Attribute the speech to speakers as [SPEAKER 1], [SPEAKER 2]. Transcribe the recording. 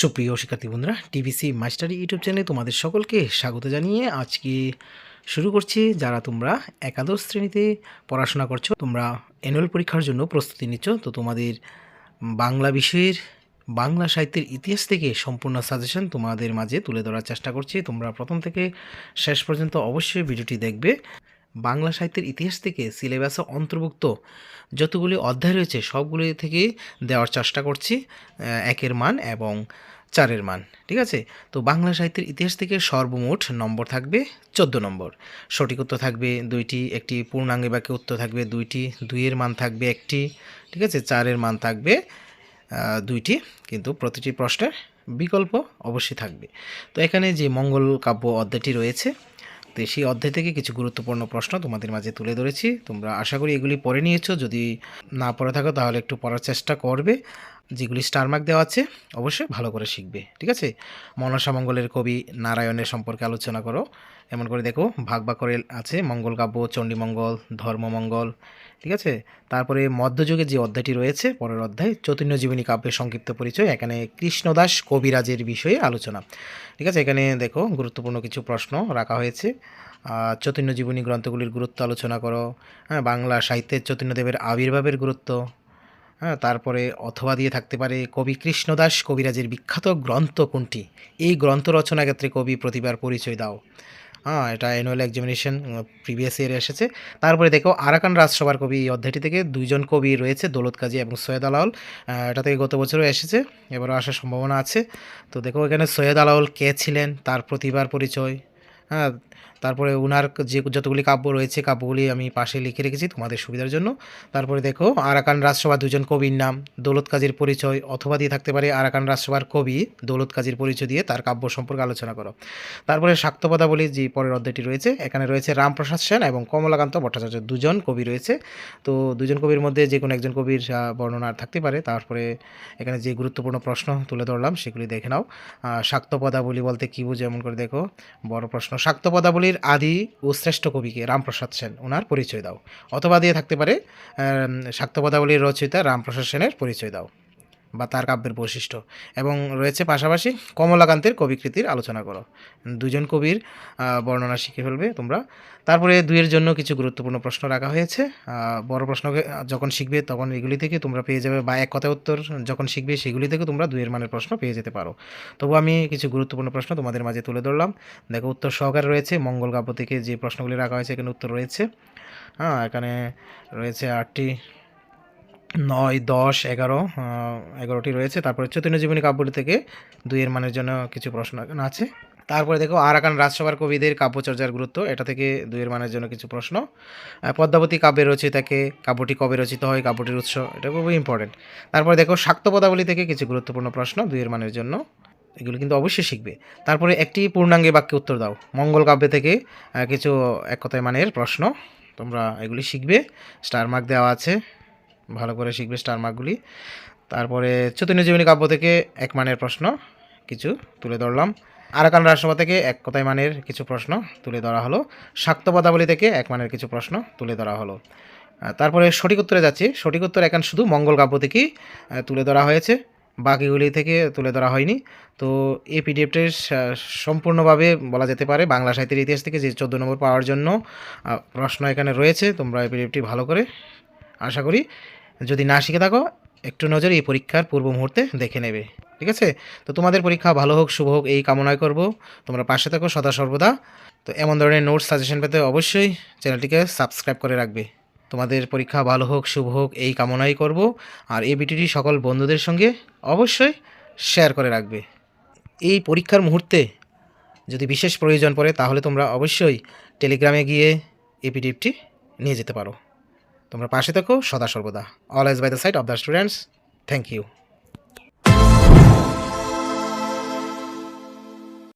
[SPEAKER 1] সুপ্রিয় শিক্ষার্থী বন্ধুরা, টিভিসি মাস্টারি ইউটিউব চ্যানেলে তোমাদের সকলকে স্বাগত জানিয়ে আজকে শুরু করছি। যারা তোমরা একাদশ শ্রেণীতে পড়াশোনা করছ, তোমরা অ্যানুয়াল পরীক্ষার জন্য প্রস্তুতি নিচ্ছ, তো তোমাদের বাংলা বিষয়ের, বাংলা সাহিত্যের ইতিহাস থেকে সম্পূর্ণ সাজেশন তোমাদের মাঝে তুলে ধরার চেষ্টা করছি। তোমরা প্রথম থেকে শেষ পর্যন্ত অবশ্যই ভিডিওটি দেখবে। বাংলা সাহিত্যের ইতিহাস থেকে সিলেবাসে অন্তর্ভুক্ত যতগুলি অধ্যায় রয়েছে, সবগুলি থেকে দেওয়ার চেষ্টা করছি একের মান এবং চারের মান, ঠিক আছে? তো বাংলা সাহিত্যের ইতিহাস থেকে সর্বমোট নম্বর থাকবে চোদ্দ নম্বর। সঠিক উত্তর থাকবে দুইটি, একটি পূর্ণাঙ্গে বাক্যে উত্তর থাকবে দুইটি, দুইয়ের মান থাকবে একটি, ঠিক আছে? চারের মান থাকবে দুইটি, কিন্তু প্রতিটি প্রশ্নের বিকল্প অবশ্যই থাকবে। তো এখানে যে মঙ্গল কাব্য অধ্যায়টি রয়েছে তো সেই অধ্যায় থেকে কিছু গুরুত্বপূর্ণ প্রশ্ন তোমাদের মাঝে তুলে ধরেছি। তোমরা আশা করি এগুলি পড়ে নিয়েছো। যদি না পড়ে থাকো তাহলে একটু পড়ার চেষ্টা করবে। যেগুলি স্টার মার্ক দেওয়া আছে, অবশ্যই ভালো করে শিখবে, ঠিক আছে? মনসা মঙ্গলের কবি নারায়ণের সম্পর্কে আলোচনা করো। এমন করে দেখো, ভাগ ভাগ করে আছে মঙ্গল কাব্য চণ্ডীমঙ্গল ধর্মমঙ্গল ঠিক আছে? তারপরে মধ্যযুগে যে অধ্যায়টি রয়েছে, পরের অধ্যায়, চৈতন্য জীবনী কাব্যের সংক্ষিপ্ত পরিচয়, এখানে কৃষ্ণদাস কবিরাজের বিষয়ে আলোচনা। ঠিক আছে? এখানে দেখো, গুরুত্বপূর্ণ কিছু প্রশ্ন রাখা হয়েছে। চৈতন্য জীবনী গ্রন্থগুলির গুরুত্ব আলোচনা করো। হ্যাঁ বাংলা সাহিত্যের চৈতন্যদেবের আবির্ভাবের গুরুত্ব হ্যাঁ তারপরে অথবা দিয়ে থাকতে পারে কবি কৃষ্ণদাস কবিরাজের বিখ্যাত গ্রন্থ কোনটি? এই গ্রন্থ রচনার ক্ষেত্রে কবি প্রতিভার পরিচয় দাও। হ্যাঁ এটা অ্যানুয়াল এক্সামিনেশন প্রিভিয়াস ইয়ারে এসেছে। তারপরে দেখো, আরাকান রাজসভার কবি এই অধ্যায়টি থেকে দুইজন কবি রয়েছে, দৌলত কাজী এবং সৈয়দ আলাউল। এটা থেকে গত বছরও এসেছে, এবারও আসার সম্ভাবনা আছে। তো দেখো, এখানে সৈয়দ আলাউল কে ছিলেন? তার প্রতিভার পরিচয়। হ্যাঁ তারপরে উনার যে যতগুলি কাব্য রয়েছে, কাব্যগুলি আমি পাশে লিখে রেখেছি তোমাদের সুবিধার জন্য। তারপরে দেখো, আরাকান রাজসভা দুজন কবির নাম, দৌলত কাজীর পরিচয়, অথবা দিয়ে থাকতে পারে আরাকান রাজসভার কবি, দৌলত কাজীর পরিচয় দিয়ে তার কাব্য সম্পর্কে আলোচনা করো। তারপরে শাক্তপদাবলী, যে পরের অধ্যায়টি রয়েছে, এখানে রয়েছে রামপ্রসাদ সেন এবং কমলাকান্ত ভট্টাচার্য, দুজন কবি রয়েছে। তো দুজন কবির মধ্যে যে কোনো একজন কবির বর্ণনা থাকতে পারে। তারপরে এখানে যে গুরুত্বপূর্ণ প্রশ্ন তুলে ধরলাম, সেগুলি দেখে নাও। শাক্তপদাবলী বলতে কী বুঝে? এমন করে দেখো, বড় প্রশ্ন শাক্তপদাবলীর আদি ও শ্রেষ্ঠ কবিকে রামপ্রসাদ সেন ওনার পরিচয় দাও। অথবা দিয়ে থাকতে পারে শাক্ত পদাবলীর রচয়িতা রামপ্রসাদ সেনের পরিচয় দাও। বা তার কাব্যের বৈশিষ্ট্য। এবং রয়েছে পাশাপাশি কমলাকান্তের কবিকৃতির আলোচনা করো দুজন কবির বর্ণনা শিখে ফেলবে তোমরা। তারপরে দুইয়ের জন্য কিছু গুরুত্বপূর্ণ প্রশ্ন রাখা হয়েছে। বড় প্রশ্নকে যখন শিখবে তখন এগুলি থেকে তোমরা পেয়ে যাবে বা এক কথা উত্তর যখন শিখবে সেগুলি থেকে তোমরা দুইয়ের মানের প্রশ্ন পেয়ে যেতে পারো। তবু আমি কিছু গুরুত্বপূর্ণ প্রশ্ন তোমাদের মাঝে তুলে ধরলাম। দেখো উত্তর সহকারে রয়েছে, মঙ্গল কাব্য থেকে যে প্রশ্নগুলি রাখা হয়েছে এখানে উত্তর রয়েছে। হ্যাঁ এখানে রয়েছে আটটি নয়, দশ, এগারো এগারোটি রয়েছে। তারপরে চৈতন্য জীবনী কাব্যটি থেকে দুইয়ের মানের জন্য কিছু প্রশ্ন আছে। তারপরে দেখো, আরাকান রাজসভার কবিদের কাব্যচর্যার গুরুত্ব, এটা থেকে দুইয়ের মানের জন্য কিছু প্রশ্ন। পদ্মাবতী কাব্যের রচয়িতাকে কাব্যটি কবে রচিত হয়, কাব্যটির উৎস, এটা খুবই ইম্পর্টেন্ট তারপরে দেখো শাক্ত পদাবলী থেকে কিছু গুরুত্বপূর্ণ প্রশ্ন, দুইয়ের মানের জন্য। এগুলো কিন্তু অবশ্যই শিখবে। তারপরে একটি পূর্ণাঙ্গে বাক্যে উত্তর দাও। মঙ্গল কাব্যে থেকে কিছু এক কথায় মানের প্রশ্ন, তোমরা এগুলি শিখবে। স্টার মার্ক দেওয়া আছে। ভালো করে শিখবে স্টার মার্কগুলি তারপরে চৈতন্য জীবনী কাব্য থেকে এক মানের প্রশ্ন, কিছু তুলে ধরলাম। আরাকান রাজসভা থেকে এক কথায় মানের কিছু প্রশ্ন তুলে ধরা হলো। শাক্ত পদাবলী থেকে এক মানের কিছু প্রশ্ন তুলে ধরা হলো। তারপরে সঠিক উত্তরে যাচ্ছি। সঠিক উত্তর এখন শুধু মঙ্গল কাব্য থেকেই তুলে ধরা হয়েছে। বাকিগুলি থেকে তুলে ধরা হয়নি। তো এই পিডিএফটির সম্পূর্ণভাবে বলা যেতে পারে বাংলা সাহিত্যের ইতিহাস থেকে যে চোদ্দ নম্বর পাওয়ার জন্য প্রশ্ন এখানে রয়েছে। তোমরা এই পিডিএফটি ভালো করে আশা করি যদি না শিখে থাকো, একটু নজর এই পরীক্ষার পূর্ব মুহূর্তে দেখে নেবে, ঠিক আছে? তো তোমাদের পরীক্ষা ভালো হোক, শুভ হোক, এই কামনাই করব। তোমরা পাশে থাকো সদা সর্বদা। তো এমন ধরনের নোটস সাজেশন পেতে অবশ্যই চ্যানেলটিকে সাবস্ক্রাইব করে রাখবে। তোমাদের পরীক্ষা ভালো হোক, শুভ হোক, এই কামনাই করব। আর এই ভিডিওটি সকল বন্ধুদের সঙ্গে অবশ্যই শেয়ার করে রাখবে। এই পরীক্ষার মুহূর্তে যদি বিশেষ প্রয়োজন পড়ে, তাহলে তোমরা অবশ্যই টেলিগ্রামে গিয়ে এই পিডিএফটি নিয়ে যেতে পারো। তোমরা পাশে থাকো, সদা সর্বদা। All always by the side of the students thank you